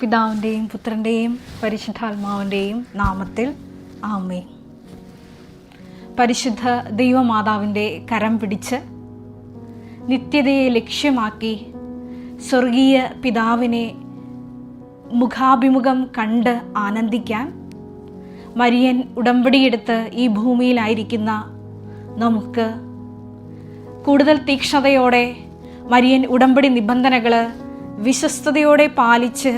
പിതാവിന്റെയും പുത്രന്റെയും പരിശുദ്ധാത്മാവിന്റെയും നാമത്തിൽ ആമേ പരിശുദ്ധ ദൈവമാതാവിന്റെ കരം പിടിച്ച് നിത്യതയെ ലക്ഷ്യമാക്കി സ്വർഗീയ പിതാവിനെ മുഖാഭിമുഖം കണ്ട് ആനന്ദിക്കാൻ മരിയൻ ഉടമ്പടിയെടുത്ത് ഈ ഭൂമിയിലായിരിക്കുന്ന നമുക്ക് കൂടുതൽ തീക്ഷ്ണതയോടെ മരിയൻ ഉടമ്പടി നിബന്ധനകൾ വിശ്വസ്തയോടെ പാലിച്ച്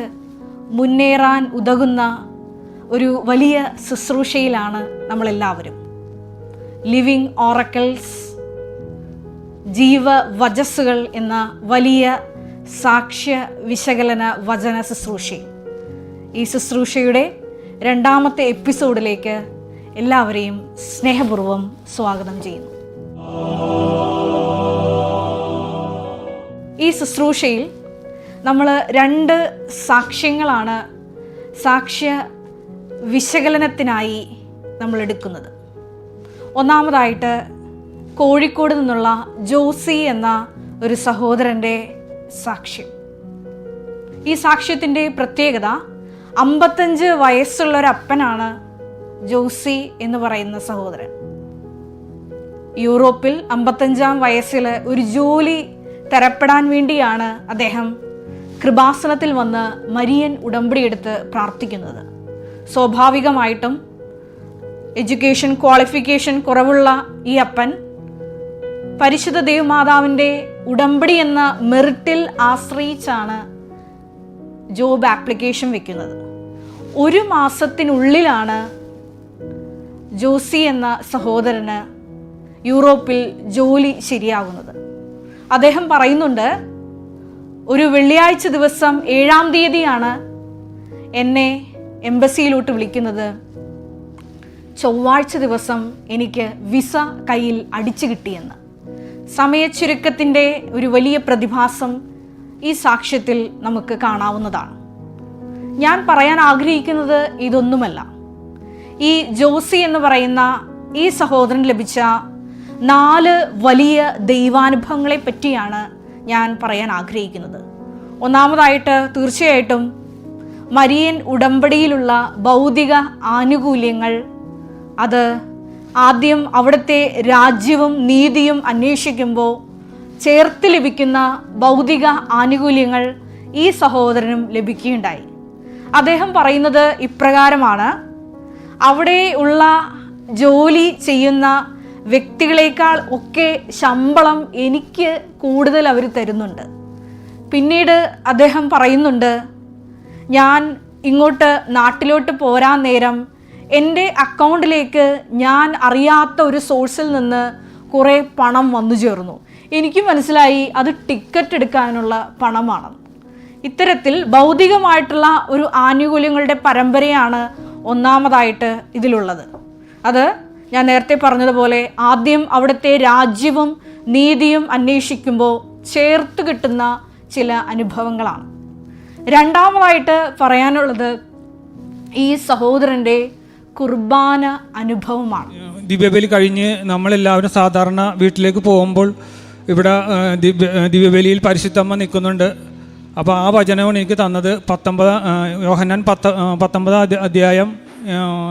മുന്നേറാൻ ഉതകുന്ന ഒരു വലിയ ശുശ്രൂഷയിലാണ് നമ്മളെല്ലാവരും. ലിവിങ് ഓറക്കിൾസ് ജീവ വജസ്സുകൾ എന്ന വലിയ സാക്ഷ്യ വിശകലന വചന ശുശ്രൂഷ. ഈ ശുശ്രൂഷയുടെ രണ്ടാമത്തെ എപ്പിസോഡിലേക്ക് എല്ലാവരെയും സ്നേഹപൂർവം സ്വാഗതം ചെയ്യുന്നു. ഈ ശുശ്രൂഷയിൽ നമ്മൾ രണ്ട് സാക്ഷ്യങ്ങളാണ് സാക്ഷ്യ വിശകലനത്തിനായി നമ്മൾ എടുക്കുന്നത്. ഒന്നാമതായിട്ട് കോഴിക്കോട് നിന്നുള്ള ജോസി എന്ന ഒരു സഹോദരന്റെ സാക്ഷ്യം. ഈ സാക്ഷ്യത്തിന്റെ പ്രത്യേകത അമ്പത്തഞ്ച് വയസ്സുള്ള ഒരു അപ്പനാണ് ജോസി എന്ന് പറയുന്ന സഹോദരൻ. യൂറോപ്പിൽ അമ്പത്തഞ്ചാം വയസ്സിൽ ഒരു ജോലി തരപ്പെടാൻ വേണ്ടിയാണ് അദ്ദേഹം കൃപാസനത്തിൽ വന്ന് മരിയൻ ഉടമ്പടിയെടുത്ത് പ്രാർത്ഥിക്കുന്നത്. സ്വാഭാവികമായിട്ടും എഡ്യൂക്കേഷൻ ക്വാളിഫിക്കേഷൻ കുറവുള്ള ഈ അപ്പൻ പരിശുദ്ധ ദേവമാതാവിന്റെ ഉടമ്പടി എന്ന മെറിറ്റിൽ ആശ്രയിച്ചാണ് ജോബ് ആപ്ലിക്കേഷൻ വെക്കുന്നത്. ഒരു മാസത്തിനുള്ളിലാണ് ജോസി എന്ന സഹോദരന് യൂറോപ്പിൽ ജോലി ശരിയാകുന്നത്. അദ്ദേഹം പറയുന്നുണ്ട് ഒരു വെള്ളിയാഴ്ച ദിവസം ഏഴാം തീയതിയാണ് എന്നെ എംബസിയിലോട്ട് വിളിക്കുന്നത്. ചൊവ്വാഴ്ച ദിവസം എനിക്ക് വിസ കയ്യിൽ അടിച്ചു കിട്ടിയെന്ന്. സമയച്ചുരുക്കത്തിന്റെ ഒരു വലിയ പ്രതിഭാസം ഈ സാക്ഷ്യത്തിൽ നമുക്ക് കാണാവുന്നതാണ്. ഞാൻ പറയാൻ ആഗ്രഹിക്കുന്നത് ഇതൊന്നുമല്ല. ഈ ജോസി എന്ന് പറയുന്ന ഈ സഹോദരൻ ലഭിച്ച നാല് വലിയ ദൈവാനുഭവങ്ങളെ പറ്റിയാണ് ഞാൻ പറയാൻ ആഗ്രഹിക്കുന്നത്. ഒന്നാമതായിട്ട് തീർച്ചയായിട്ടും മരിയൻ ഉടമ്പടിയിലുള്ള ഭൗതിക ആനുകൂല്യങ്ങൾ അത് ആദ്യം അവിടുത്തെ രാജ്യവും നീതിയും അന്വേഷിക്കുമ്പോൾ ചേർത്ത് ലഭിക്കുന്ന ഭൗതിക ആനുകൂല്യങ്ങൾ ഈ സഹോദരനും ലഭിക്കുകയുണ്ടായി. അദ്ദേഹം പറയുന്നത് ഇപ്രകാരമാണ്. അവിടെ ഉള്ള ജോലി ചെയ്യുന്ന വ്യക്തികളെക്കാൾ ഒക്കെ ശമ്പളം എനിക്ക് കൂടുതൽ അവർ തരുന്നുണ്ട്. പിന്നീട് അദ്ദേഹം പറയുന്നുണ്ട് ഞാൻ ഇങ്ങോട്ട് നാട്ടിലോട്ട് പോരാൻ നേരം എന്റെ അക്കൗണ്ടിലേക്ക് ഞാൻ അറിയാത്ത ഒരു സോഴ്സിൽ നിന്ന് കുറേ പണം വന്നു ചേർന്നു. എനിക്ക് മനസ്സിലായി അത് ടിക്കറ്റ് എടുക്കാനുള്ള പണമാണ്. ഇത്തരത്തിൽ ഭൗതികമായിട്ടുള്ള ഒരു ആനുകൂല്യങ്ങളുടെ പരമ്പരയാണ് ഒന്നാമതായിട്ട് ഇതിലുള്ളത്. അത് ഞാൻ നേരത്തെ പറഞ്ഞതുപോലെ ആദ്യം അവിടുത്തെ രാജ്യവും നീതിയും അന്വേഷിക്കുമ്പോൾ ചേർത്ത് കിട്ടുന്ന ചില അനുഭവങ്ങളാണ്. രണ്ടാമതായിട്ട് പറയാനുള്ളത് ഈ സഹോദരന്റെ കുർബാന അനുഭവമാണ്. ദിവ്യബലി കഴിഞ്ഞ് നമ്മളെല്ലാവരും സാധാരണ വീട്ടിലേക്ക് പോകുമ്പോൾ ഇവിടെ ദിവ്യബലിയിൽ പരിശുദ്ധമ്മ നിൽക്കുന്നുണ്ട്. അപ്പോൾ ആ വചനമാണ് എനിക്ക് തന്നത് പത്തൊമ്പത് യോഹന്നാൻ പത്ത് പത്തൊമ്പതാം അധ്യായം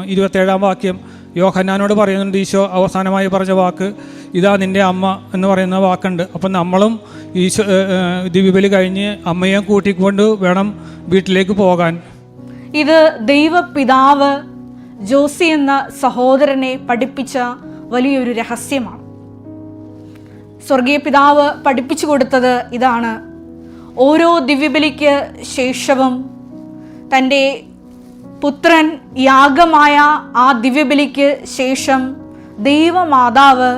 ഇരുപത്തേഴാം വാക്യം യോഹന്നാനോട് പറയുന്നുണ്ട് ഈശോ അവസാനമായി പറഞ്ഞ വാക്ക് ഇതാ നിന്റെ അമ്മ എന്ന് പറയുന്ന വാക്കുണ്ട്. അപ്പം നമ്മളും ഈശോ ദിവ്യബലി കഴിഞ്ഞ് അമ്മയെ കൂട്ടിക്കൊണ്ട് വേണം വീട്ടിലേക്ക് പോകാൻ. ഇത് ദൈവപിതാവ് ജോസി എന്ന സഹോദരനെ പഠിപ്പിച്ച വലിയൊരു രഹസ്യമാണ്. സ്വർഗീയ പിതാവ് പഠിപ്പിച്ചു കൊടുത്തത് ഇതാണ്. ഓരോ ദിവ്യബലിക്ക് ശേഷവും തന്റെ പുത്രൻ യാഗമായ ആ ദിവ്യബലിക്ക് ശേഷം ദൈവമാതാവ്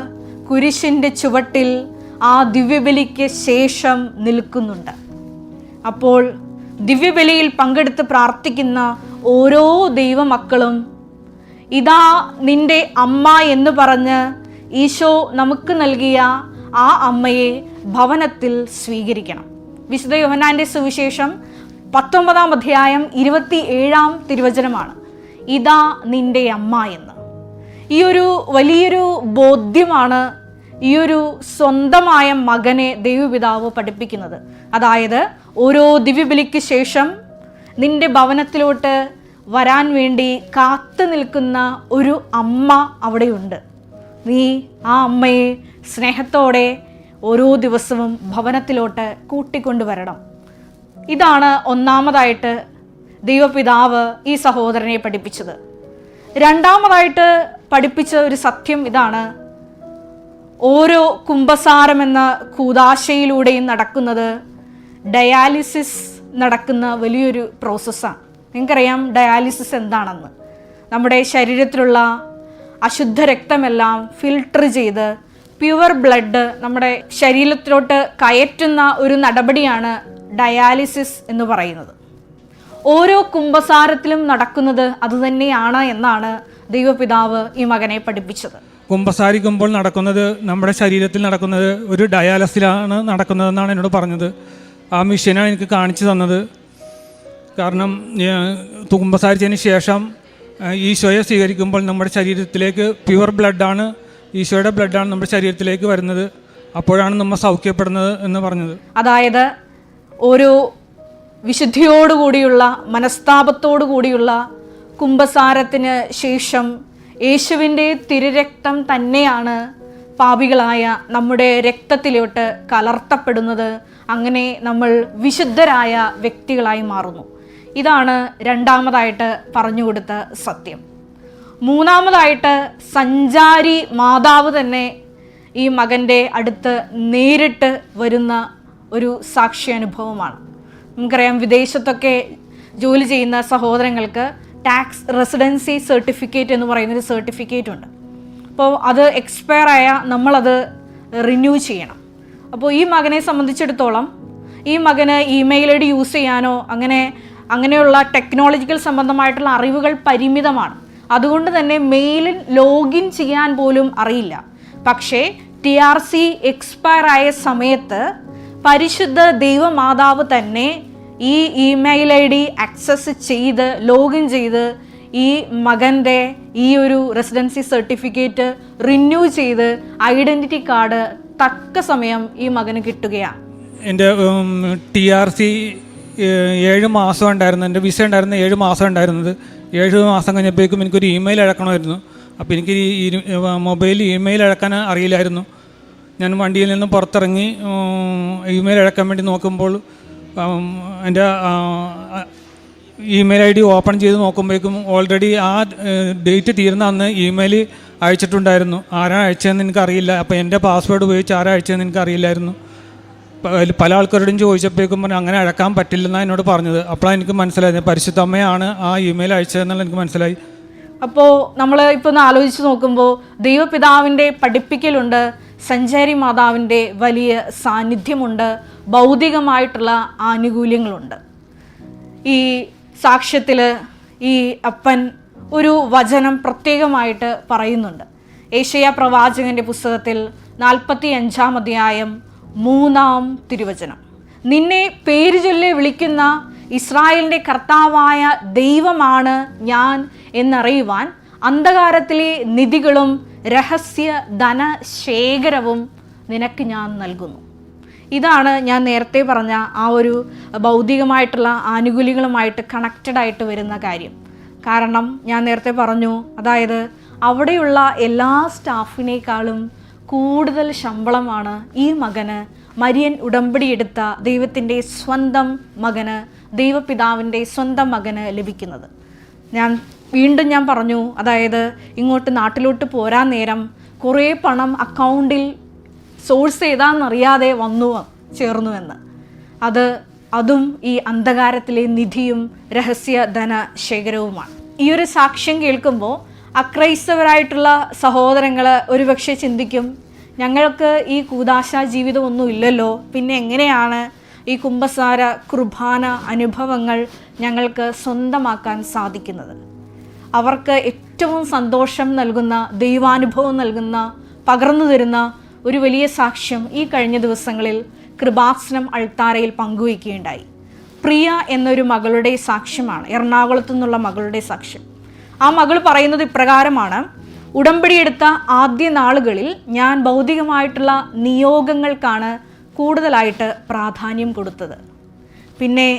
കുരിശിന്റെ ചുവട്ടിൽ ആ ദിവ്യബലിക്ക് ശേഷം നിൽക്കുന്നുണ്ട്. അപ്പോൾ ദിവ്യബലിയിൽ പങ്കെടുത്ത് പ്രാർത്ഥിക്കുന്ന ഓരോ ദൈവമക്കളും ഇതാ നിന്റെ അമ്മ എന്ന് പറഞ്ഞ് ഈശോ നമുക്ക് നൽകിയ ആ അമ്മയെ ഭവനത്തിൽ സ്വീകരിക്കണം. വിശുദ്ധ യോഹനാന്റെ സുവിശേഷം പത്തൊമ്പതാം അധ്യായം ഇരുപത്തി ഏഴാം തിരുവചനമാണ് ഇതാ നിന്റെ അമ്മ എന്ന്. ഈ ഒരു വലിയൊരു ബോധ്യമാണ് ഈ ഒരു സ്വന്തമായ മകനെ ദൈവപിതാവ് പഠിപ്പിക്കുന്നത്. അതായത് ഓരോ ദിവ്യബലിക്ക് ശേഷം നിന്റെ ഭവനത്തിലോട്ട് വരാൻ വേണ്ടി കാത്തു നിൽക്കുന്ന ഒരു അമ്മ അവിടെയുണ്ട്. നീ ആ അമ്മയെ സ്നേഹത്തോടെ ഓരോ ദിവസവും ഭവനത്തിലോട്ട് കൂട്ടിക്കൊണ്ടുവരണം. ഇതാണ് ഒന്നാമതായിട്ട് ദൈവപിതാവ് ഈ സഹോദരനെ പഠിപ്പിച്ചത്. രണ്ടാമതായിട്ട് പഠിപ്പിച്ച ഒരു സത്യം ഇതാണ്. ഓരോ കുംഭസാരം എന്ന കൂതാശയിലൂടെയും നടക്കുന്നത് ഡയാലിസിസ് നടക്കുന്ന വലിയൊരു പ്രോസസ്സാണ്. നിങ്ങൾക്കറിയാം ഡയാലിസിസ് എന്താണെന്ന്. നമ്മുടെ ശരീരത്തിലുള്ള അശുദ്ധ രക്തമെല്ലാം ഫിൽട്ടർ ചെയ്ത് പ്യുവർ ബ്ലഡ് നമ്മുടെ ശരീരത്തിലോട്ട് കയറ്റുന്ന ഒരു നടപടിയാണ് ഡയാലിസിസ് എന്ന് പറയുന്നത്. ഓരോ കുംഭസാരത്തിലും നടക്കുന്നത് അതുതന്നെയാണ് എന്നാണ് ദൈവപിതാവ് ഈ മകനെ പഠിപ്പിച്ചത്. കുംഭസാരിക്കുമ്പോൾ നടക്കുന്നത് നമ്മുടെ ശരീരത്തിൽ നടക്കുന്നത് ഒരു ഡയാലിസിലാണ് നടക്കുന്നതെന്നാണ് എന്നോട് പറഞ്ഞത്. ആ മെഷീനാണ് എനിക്ക് കാണിച്ചു തന്നത്. കാരണം കുംഭസാരിച്ചതിന് ശേഷം ഈശോയെ സ്വീകരിക്കുമ്പോൾ നമ്മുടെ ശരീരത്തിലേക്ക് പ്യുവർ ബ്ലഡാണ് ഈശോയുടെ ബ്ലഡാണ് നമ്മുടെ ശരീരത്തിലേക്ക് വരുന്നത്. അപ്പോഴാണ് നമ്മൾ സൗഖ്യപ്പെടുന്നത് എന്ന് പറഞ്ഞത്. അതായത് ഒരു വിശുദ്ധിയോടുകൂടിയുള്ള മനസ്താപത്തോടു കൂടിയുള്ള കുംഭസാരത്തിന് ശേഷം യേശുവിന്റെ തിരുരക്തം തന്നെയാണ് പാപികളായ നമ്മുടെ രക്തത്തിലോട്ട് കലർത്തപ്പെടുന്നത്. അങ്ങനെ നമ്മൾ വിശുദ്ധരായ വ്യക്തികളായി മാറുന്നു. ഇതാണ് രണ്ടാമതായിട്ട് പറഞ്ഞു കൊടുത്ത സത്യം. മൂന്നാമതായിട്ട് സഞ്ചാരി മാതാവ് തന്നെ ഈ മകന്റെ അടുത്ത് നേരിട്ട് വരുന്ന ഒരു സാക്ഷ്യാനുഭവമാണ്. നമുക്കറിയാം വിദേശത്തൊക്കെ ജോലി ചെയ്യുന്ന സഹോദരങ്ങൾക്ക് ടാക്സ് റെസിഡൻസി സർട്ടിഫിക്കറ്റ് എന്ന് പറയുന്നൊരു സർട്ടിഫിക്കറ്റ് ഉണ്ട്. അപ്പോൾ അത് എക്സ്പയർ ആയ നമ്മളത് റിന്യൂ ചെയ്യണം. അപ്പോൾ ഈ മകനെ സംബന്ധിച്ചിടത്തോളം ഈ മകന് ഇമെയിൽ ഐ ഡി യൂസ് ചെയ്യാനോ അങ്ങനെ അങ്ങനെയുള്ള ടെക്നോളജിക്കൽ സംബന്ധമായിട്ടുള്ള അറിവുകൾ പരിമിതമാണ്. അതുകൊണ്ട് തന്നെ മെയിലിൽ ലോഗിൻ ചെയ്യാൻ പോലും അറിയില്ല. പക്ഷേ ടി ആർ സി എക്സ്പയർ ആയ സമയത്ത് പരിശുദ്ധ ദൈവമാതാവ് തന്നെ ഈ ഇമെയിൽ ഐ ഡി ആക്സസ് ചെയ്ത് ലോഗിൻ ചെയ്ത് ഈ മകന്റെ ഈ ഒരു റെസിഡൻസി സർട്ടിഫിക്കറ്റ് റിന്യൂ ചെയ്ത് ഐഡന്റിറ്റി കാർഡ് തക്ക സമയം ഈ മകന് കിട്ടുകയാണ്. എന്റെ ടി ആർ സി ഏഴ് മാസം ഉണ്ടായിരുന്നു. എന്റെ വിസ ഉണ്ടായിരുന്ന ഏഴ് മാസം ഉണ്ടായിരുന്നത്. ഏഴ് മാസം കഴിഞ്ഞപ്പോഴേക്കും എനിക്കൊരു ഇമെയിൽ അഴക്കണമായിരുന്നു അപ്പോൾ എനിക്ക് മൊബൈൽ ഇമെയിൽ അഴക്കാൻ അറിയില്ലായിരുന്നു. ഞാൻ വണ്ടിയിൽ നിന്ന് പുറത്തിറങ്ങി ഇമെയിൽ അഴക്കാൻ വേണ്ടി നോക്കുമ്പോൾ എന്റെ ഇമെയിൽ ഐ ഡി ഓപ്പൺ ചെയ്ത് നോക്കുമ്പോഴേക്കും ഓൾറെഡി ആ ഡേറ്റ് തീരുന്ന അന്ന് ഇമെയിൽ അയച്ചിട്ടുണ്ടായിരുന്നു. ആരാ അയച്ചതെന്ന് എനിക്കറിയില്ല. അപ്പോൾ എന്റെ പാസ്വേഡ് ഉപയോഗിച്ച് ആരാ അയച്ചതെന്ന് എനിക്കറിയില്ലായിരുന്നു. പല ആൾക്കാരോടും ചോദിച്ചപ്പോഴേക്കും പറഞ്ഞു അങ്ങനെ അഴക്കാൻ പറ്റില്ലെന്നാണ് എന്നോട് പറഞ്ഞത്. അപ്പോഴാണ് എനിക്ക് മനസ്സിലായത്. പരിശുദ്ധമ്മയാണ് ആ ഇമെയിൽ അയച്ചതെന്നുള്ള എനിക്ക് മനസ്സിലായി. അപ്പോൾ നമ്മൾ ഇപ്പോൾ ഒന്ന് ആലോചിച്ച് നോക്കുമ്പോൾ ദൈവപിതാവിന്റെ പഠിപ്പിക്കലുണ്ട് സഞ്ചാരി മാതാവിന്റെ വലിയ സാന്നിധ്യമുണ്ട് ഭൗതികമായിട്ടുള്ള ആനുകൂല്യങ്ങളുണ്ട്. ഈ സാക്ഷ്യത്തിൽ ഈ അപ്പൻ ഒരു വചനം പ്രത്യേകമായിട്ട് പറയുന്നുണ്ട്. ഏഷ്യ പ്രവാചകന്റെ പുസ്തകത്തിൽ നാൽപ്പത്തി അഞ്ചാം അധ്യായം മൂന്നാം തിരുവചനം. നിന്നെ പേര് ചൊല്ലി വിളിക്കുന്ന ഇസ്രായേലിന്റെ കർത്താവായ ദൈവമാണ് ഞാൻ എന്നറിയുവാൻ അന്ധകാരത്തിലെ നിധികളും രഹസ്യ ധനശേഖരവും നിനക്ക് ഞാൻ നൽകുന്നു. ഇതാണ് ഞാൻ നേരത്തെ പറഞ്ഞ ആ ഒരു ഭൗതികമായിട്ടുള്ള ആനുകൂല്യങ്ങളുമായിട്ട് കണക്റ്റഡ് ആയിട്ട് വരുന്ന കാര്യം. കാരണം ഞാൻ നേരത്തെ പറഞ്ഞു അതായത് അവിടെയുള്ള എല്ലാ സ്റ്റാഫിനേക്കാളും കൂടുതൽ ശമ്പളമാണ് ഈ മകന് മരിയൻ ഉടമ്പടിയെടുത്ത ദൈവത്തിന്റെ സ്വന്തം മകന് ദൈവപിതാവിന്റെ സ്വന്തം മകന് ലഭിക്കുന്നത്. ഞാൻ വീണ്ടും ഞാൻ പറഞ്ഞു അതായത് ഇങ്ങോട്ട് നാട്ടിലോട്ട് പോരാൻ നേരം കുറേ പണം അക്കൗണ്ടിൽ സോഴ്സ് ഏതാണെന്നറിയാതെ വന്നു ചേർന്നു എന്ന് അത് അതും ഈ അന്ധകാരത്തിലെ നിധിയും രഹസ്യ ധന ശേഖരവുമാണ്. ഈ ഒരു സാക്ഷ്യം കേൾക്കുമ്പോൾ അക്രൈസ്തവരായിട്ടുള്ള സഹോദരങ്ങൾ ഒരുപക്ഷെ ചിന്തിക്കും ഞങ്ങൾക്ക് ഈ കൂതാശ ജീവിതമൊന്നും ഇല്ലല്ലോ പിന്നെ എങ്ങനെയാണ് ഈ കുംഭസാര കുർബാന അനുഭവങ്ങൾ ഞങ്ങൾക്ക് സ്വന്തമാക്കാൻ സാധിക്കുന്നത്? അവർക്ക് ഏറ്റവും സന്തോഷം നൽകുന്ന ദൈവാനുഭവം നൽകുന്ന പകർന്നു തരുന്ന ഒരു വലിയ സാക്ഷ്യം ഈ കഴിഞ്ഞ ദിവസങ്ങളിൽ കൃപാസനം അൾത്താരയിൽ പങ്കുവയ്ക്കുകയുണ്ടായി. പ്രിയ എന്നൊരു മകളുടെ സാക്ഷ്യമാണ് എറണാകുളത്തു നിന്നുള്ള മകളുടെ സാക്ഷ്യം. ആ മകൾ പറയുന്നത് ഇപ്രകാരമാണ് ഉടമ്പടിയെടുത്ത ആദ്യ നാളുകളിൽ ഞാൻ ഭൗതികമായിട്ടുള്ള നിയോഗങ്ങൾക്കാണ് കൂടുതലായിട്ട് പ്രാധാന്യം കൊടുത്തത്. പിന്നെ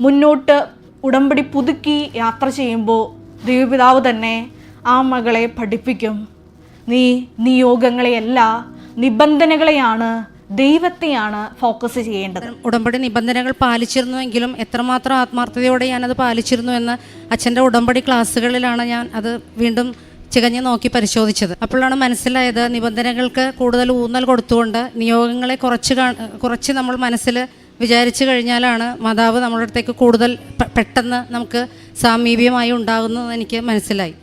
മുന്നോട്ട് ഉടമ്പടി പുതുക്കി യാത്ര ചെയ്യുമ്പോൾ ദൈവപിതാവ് തന്നെ ആ മകളെ പഠിപ്പിക്കും. നീ നിയോഗങ്ങളെയല്ല നിബന്ധനകളെയാണ് ദൈവത്തെയാണ് ഫോക്കസ് ചെയ്യേണ്ടത്. ഉടമ്പടി നിബന്ധനകൾ പാലിച്ചിരുന്നുവെങ്കിലും എത്രമാത്രം ആത്മാർത്ഥതയോടെ ഞാനത് പാലിച്ചിരുന്നു എന്ന് അച്ഛന്റെ ഉടമ്പടി ക്ലാസ്സുകളിലാണ് ഞാൻ അത് വീണ്ടും ചികഞ്ഞ് നോക്കി പരിശോധിച്ചത്. അപ്പോഴാണ് മനസ്സിലായത് നിബന്ധനകൾക്ക് കൂടുതൽ ഊന്നൽ കൊടുത്തുകൊണ്ട് നിയോഗങ്ങളെ കുറച്ച് കുറച്ച് നമ്മൾ മനസ്സിൽ വിചാരിച്ചു കഴിഞ്ഞാലാണ് മാതാവ് നമ്മുടെ അടുത്തേക്ക് കൂടുതൽ പെട്ടെന്ന് നമുക്ക് സാമീപ്യമായി ഉണ്ടാകുന്നത് എനിക്ക് മനസ്സിലായി.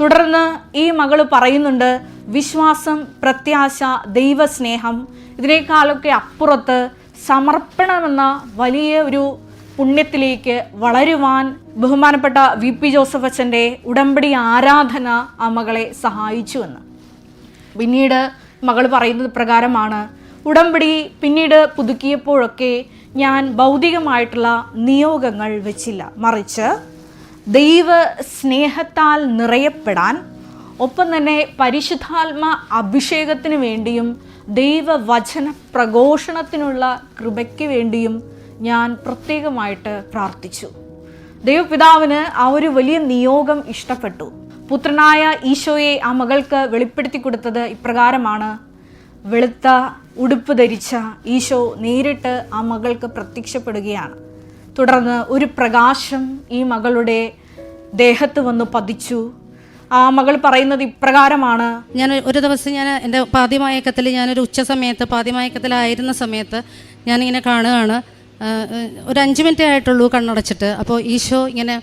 തുടർന്ന് ഈ മകൾ പറയുന്നുണ്ട് വിശ്വാസം പ്രത്യാശ ദൈവസ്നേഹം ഇതിനേക്കാളൊക്കെ അപ്പുറത്ത് സമർപ്പണമെന്ന വലിയ ഒരു പുണ്യത്തിലേക്ക് വളരുവാൻ ബഹുമാനപ്പെട്ട വി. പി. ജോസഫ് അച്ഛന്റെ ഉടമ്പടി ആരാധന ആ മകളെ സഹായിച്ചുവെന്ന് പിന്നീട് മകൾ പറയുന്നത് പ്രകാരമാണ് ഉടമ്പടി പിന്നീട് പുതുക്കിയപ്പോഴൊക്കെ ഞാൻ ഭൗതികമായിട്ടുള്ള നിയോഗങ്ങൾ വെച്ചില്ല. മറിച്ച് ദൈവ സ്നേഹത്താൽ നിറയപ്പെടാൻ ഒപ്പം തന്നെ പരിശുദ്ധാത്മ അഭിഷേകത്തിന് വേണ്ടിയും ദൈവവചന പ്രഘോഷണത്തിനുള്ള കൃപയ്ക്ക് വേണ്ടിയും ഞാൻ പ്രത്യേകമായിട്ട് പ്രാർത്ഥിച്ചു. ദൈവപിതാവിന് ആ ഒരു വലിയ നിയോഗം ഇഷ്ടപ്പെട്ടു. പുത്രനായ ഈശോയെ ആ മകൾക്ക് വെളിപ്പെടുത്തി കൊടുത്തത് ഇപ്രകാരമാണ്. വെളുത്ത ഉടുപ്പ് ധരിച്ച ഈശോ നേരിട്ട് ആ മകൾക്ക് പ്രത്യക്ഷപ്പെടുകയാണ്. തുടർന്ന് ഒരു പ്രകാശം ഈ മകളുടെ ദേഹത്ത് വന്ന് പതിച്ചു. ആ മകൾ പറയുന്നത് ഇപ്രകാരമാണ്. ഞാൻ ഒരു ദിവസം ഞാൻ എന്റെ പാതിമയക്കത്തിൽ ഞാനൊരു ഉച്ച സമയത്ത് പാതിമയക്കത്തിലായിരുന്ന സമയത്ത് ഞാനിങ്ങനെ കാണുകയാണ്. ഒരു അഞ്ച് മിനിറ്റേ ആയിട്ടുള്ളൂ കണ്ണടച്ചിട്ട്. അപ്പോൾ ഈശോ ഇങ്ങനെ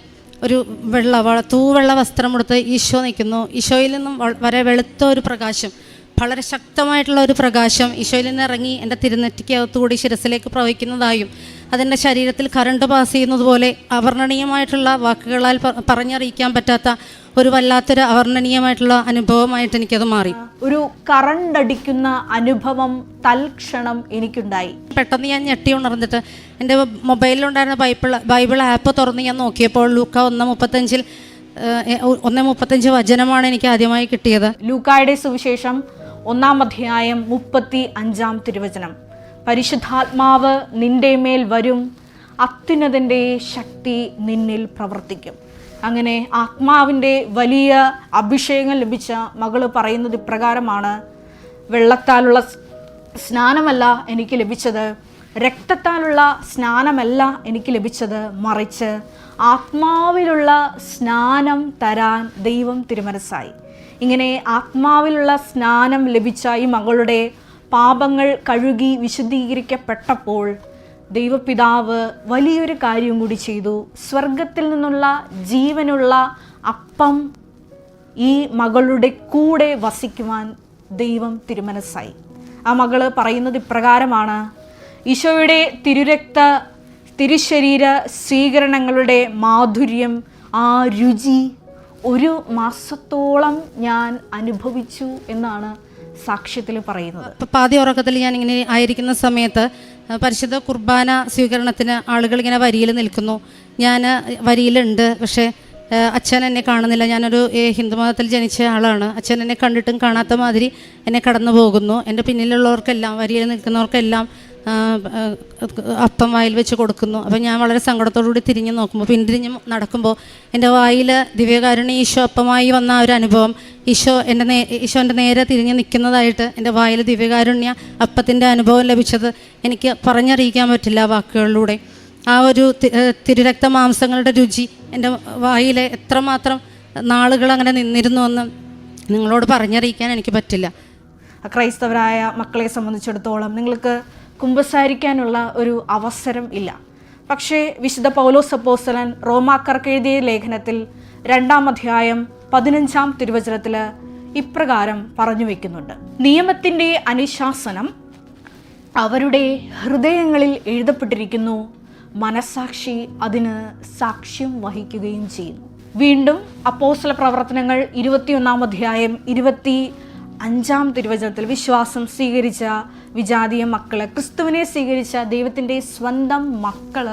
ഒരു വെള്ള തൂവെള്ള വസ്ത്രം കൊടുത്ത് ഈശോ നിൽക്കുന്നു. ഈശോയിൽ നിന്നും വരെ വെളുത്ത ഒരു പ്രകാശം. വളരെ ശക്തമായിട്ടുള്ള ഒരു പ്രകാശം ഈശോയിൽ നിന്ന് ഇറങ്ങി എന്റെ തിരുനെറ്റിക്കകത്തുകൂടി ശിരസിലേക്ക് പ്രവഹിക്കുന്നതായും അതെന്റെ ശരീരത്തിൽ കറണ്ട് പാസ് ചെയ്യുന്നത് പോലെ അവർണനീയമായിട്ടുള്ള വാക്കുകളാൽ പറഞ്ഞറിയിക്കാൻ പറ്റാത്ത ഒരു വല്ലാത്തൊരു അവർണനീയമായിട്ടുള്ള അനുഭവമായിട്ട് എനിക്കത് മാറി. ഒരു കറണ്ടടിക്കുന്ന അനുഭവം തൽക്ഷണം എനിക്കുണ്ടായി. പെട്ടെന്ന് ഞാൻ ഞെട്ടി ഉണർന്നിട്ട് എന്റെ മൊബൈലിലുണ്ടായിരുന്ന ബൈബിൾ ബൈബിൾ ആപ്പ് തുറന്ന് ഞാൻ നോക്കിയപ്പോൾ ലൂക്ക ഒന്ന് മുപ്പത്തഞ്ചിൽ ഒന്ന് മുപ്പത്തഞ്ച് വചനമാണ് എനിക്ക് ആദ്യമായി കിട്ടിയത്. ലൂക്കായുടെ സുവിശേഷം ഒന്നാം അധ്യായം മുപ്പത്തി അഞ്ചാം തിരുവചനം. പരിശുദ്ധാത്മാവ് നിന്റെ മേൽ വരും അത്യുന്നതിന്റെ ശക്തി നിന്നിൽ പ്രവർത്തിക്കും. അങ്ങനെ ആത്മാവിന്റെ വലിയ അഭിഷേകം ലഭിച്ച മകൾ പറയുന്നത് ഇപ്രകാരമാണ് വെള്ളത്താലുള്ള സ്നാനമല്ല എനിക്ക് ലഭിച്ചത് രക്തത്താലുള്ള സ്നാനമല്ല എനിക്ക് ലഭിച്ചത് മറിച്ച് ആത്മാവിലുള്ള സ്നാനം തരാൻ ദൈവം തിരുമനസ്സായി. ഇങ്ങനെ ആത്മാവിലുള്ള സ്നാനം ലഭിച്ച ഈ മകളുടെ പാപങ്ങൾ കഴുകി വിശുദ്ധീകരിക്കപ്പെട്ടപ്പോൾ ദൈവപിതാവ് വലിയൊരു കാര്യം കൂടി ചെയ്തു. സ്വർഗത്തിൽ നിന്നുള്ള ജീവനുള്ള അപ്പം ഈ മകളുടെ കൂടെ വസിക്കുവാൻ ദൈവം തിരുമനസ്സായി. ആ മകൾ പറയുന്നത് ഇപ്രകാരമാണ്. ഈശോയുടെ തിരുരക്ത തിരുശരീര സ്വീകരണങ്ങളുടെ മാധുര്യം ആ രുചി ഒരു മാസത്തോളം ഞാൻ അനുഭവിച്ചു എന്നാണ് സാക്ഷ്യത്തിൽ പറയുന്നത്. പാതി ഉറക്കത്തിൽ ഞാൻ ഇങ്ങനെ ആയിരിക്കുന്ന സമയത്ത് പരിശുദ്ധ കുർബാന സ്വീകരണത്തിന് ആളുകൾ ഇങ്ങനെ വരിയിൽ നിൽക്കുന്നു. ഞാൻ വരിയിലുണ്ട് പക്ഷേ അച്ഛൻ എന്നെ കാണുന്നില്ല. ഞാനൊരു ഏ, ഹിന്ദുമതത്തിൽ ജനിച്ച ആളാണ്. അച്ഛൻ എന്നെ കണ്ടിട്ടും കാണാത്ത മാതിരി എന്നെ കടന്നു പോകുന്നു എന്റെ പിന്നിലുള്ളവർക്കെല്ലാം വരിയിൽ നിൽക്കുന്നവർക്കെല്ലാം അപ്പം വായിൽ വെച്ച് കൊടുക്കുന്നു. അപ്പം ഞാൻ വളരെ സങ്കടത്തോടുകൂടി തിരിഞ്ഞ് നോക്കുമ്പോൾ പിന്തിരിഞ്ഞ് നടക്കുമ്പോൾ എന്റെ വായിൽ ദിവ്യകാരുണ്യ ഈശോ അപ്പമായി വന്ന ഒരു അനുഭവം ഈശോ എന്റെ നേ ഈശോ എന്റെ നേരെ തിരിഞ്ഞ് നിൽക്കുന്നതായിട്ട് എന്റെ വായിൽ ദിവ്യകാരുണ്യ അപ്പത്തിന്റെ അനുഭവം ലഭിച്ചത് എനിക്ക് പറഞ്ഞറിയിക്കാൻ പറ്റില്ല വാക്കുകളിലൂടെ. ആ ഒരു തിരുരക്ത മാംസങ്ങളുടെ രുചി എന്റെ വായിൽ എത്രമാത്രം നാളുകൾ അങ്ങനെ നിന്നിരുന്നു എന്ന് നിങ്ങളോട് പറഞ്ഞറിയിക്കാൻ എനിക്ക് പറ്റില്ല. ക്രൈസ്തവരായ മക്കളെ സംബന്ധിച്ചിടത്തോളം നിങ്ങൾക്ക് കുമ്പസാരിക്കാനുള്ള ഒരു അവസരം ഇല്ല. പക്ഷേ വിശുദ്ധ പൗലോസ് അപ്പോസ്തലൻ റോമാക്കാർക്ക് എഴുതിയ ലേഖനത്തിൽ രണ്ടാം അധ്യായം പതിനഞ്ചാം തിരുവചനത്തിൽ ഇപ്രകാരം പറഞ്ഞു വെക്കുന്നുണ്ട്. നിയമത്തിന്റെ അനുശാസനം അവരുടെ ഹൃദയങ്ങളിൽ എഴുതപ്പെട്ടിരിക്കുന്നു. മനസാക്ഷി അതിന് സാക്ഷ്യം വഹിക്കുകയും ചെയ്യുന്നു. വീണ്ടും അപ്പോസ്തല പ്രവർത്തനങ്ങൾ ഇരുപത്തിയൊന്നാം അധ്യായം ഇരുപത്തി അഞ്ചാം തിരുവചനത്തിൽ വിശ്വാസം സ്വീകരിച്ച വിജാതീയ മക്കൾ. ക്രിസ്തുവിനെ സ്വീകരിച്ച ദൈവത്തിന്റെ സ്വന്തം മക്കൾ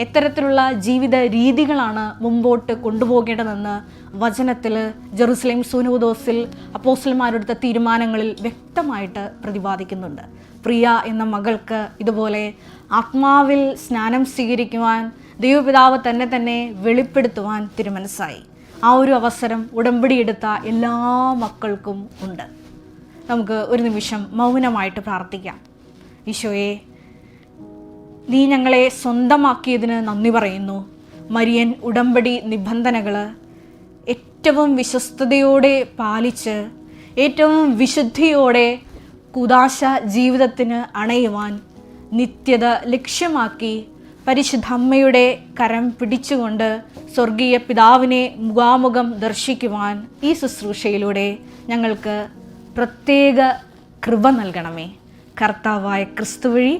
എത്തരത്തിലുള്ള ജീവിത രീതികളാണ് മുമ്പോട്ട് കൊണ്ടുപോകേണ്ടതെന്ന് വചനത്തിൽ ജെറുസലേം സൂനൂദോസിൽ അപ്പോസ്റ്റൽമാരെടുത്ത തീരുമാനങ്ങളിൽ വ്യക്തമായിട്ട് പ്രതിപാദിക്കുന്നുണ്ട്. പ്രിയ എന്ന മകൾക്ക് ഇതുപോലെ ആത്മാവിൽ സ്നാനം സ്വീകരിക്കുവാൻ ദൈവപിതാവ് തന്നെ തന്നെ വെളിപ്പെടുത്തുവാൻ തിരുമനസ്സായി. ആ ഒരു അവസരം ഉടമ്പടിയെടുത്ത എല്ലാ മക്കൾക്കും ഉണ്ട്. നമുക്ക് ഒരു നിമിഷം മൗനമായിട്ട് പ്രാർത്ഥിക്കാം. ഈശോയെ നീ ഞങ്ങളെ സ്വന്തമാക്കിയതിന് നന്ദി പറയുന്നു. മരിയൻ ഉടമ്പടി നിബന്ധനകൾ ഏറ്റവും വിശ്വസ്തയോടെ പാലിച്ച് ഏറ്റവും വിശുദ്ധിയോടെ കുദാശ ജീവിതത്തിന് അണയുവാൻ നിത്യത ലക്ഷ്യമാക്കി പരിശുദ്ധമ്മയുടെ കരം പിടിച്ചുകൊണ്ട് സ്വർഗീയ പിതാവിനെ മുഖാമുഖം ദർശിക്കുവാൻ ഈ ശുശ്രൂഷയിലൂടെ ഞങ്ങൾക്ക് പ്രത്യേക കൃപ നൽകണമേ. കർത്താവായ ക്രിസ്തു വഴി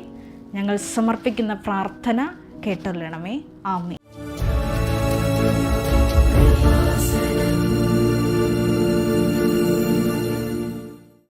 ഞങ്ങൾ സമർപ്പിക്കുന്ന പ്രാർത്ഥന കേട്ടൊല്ലണമേ ആമേ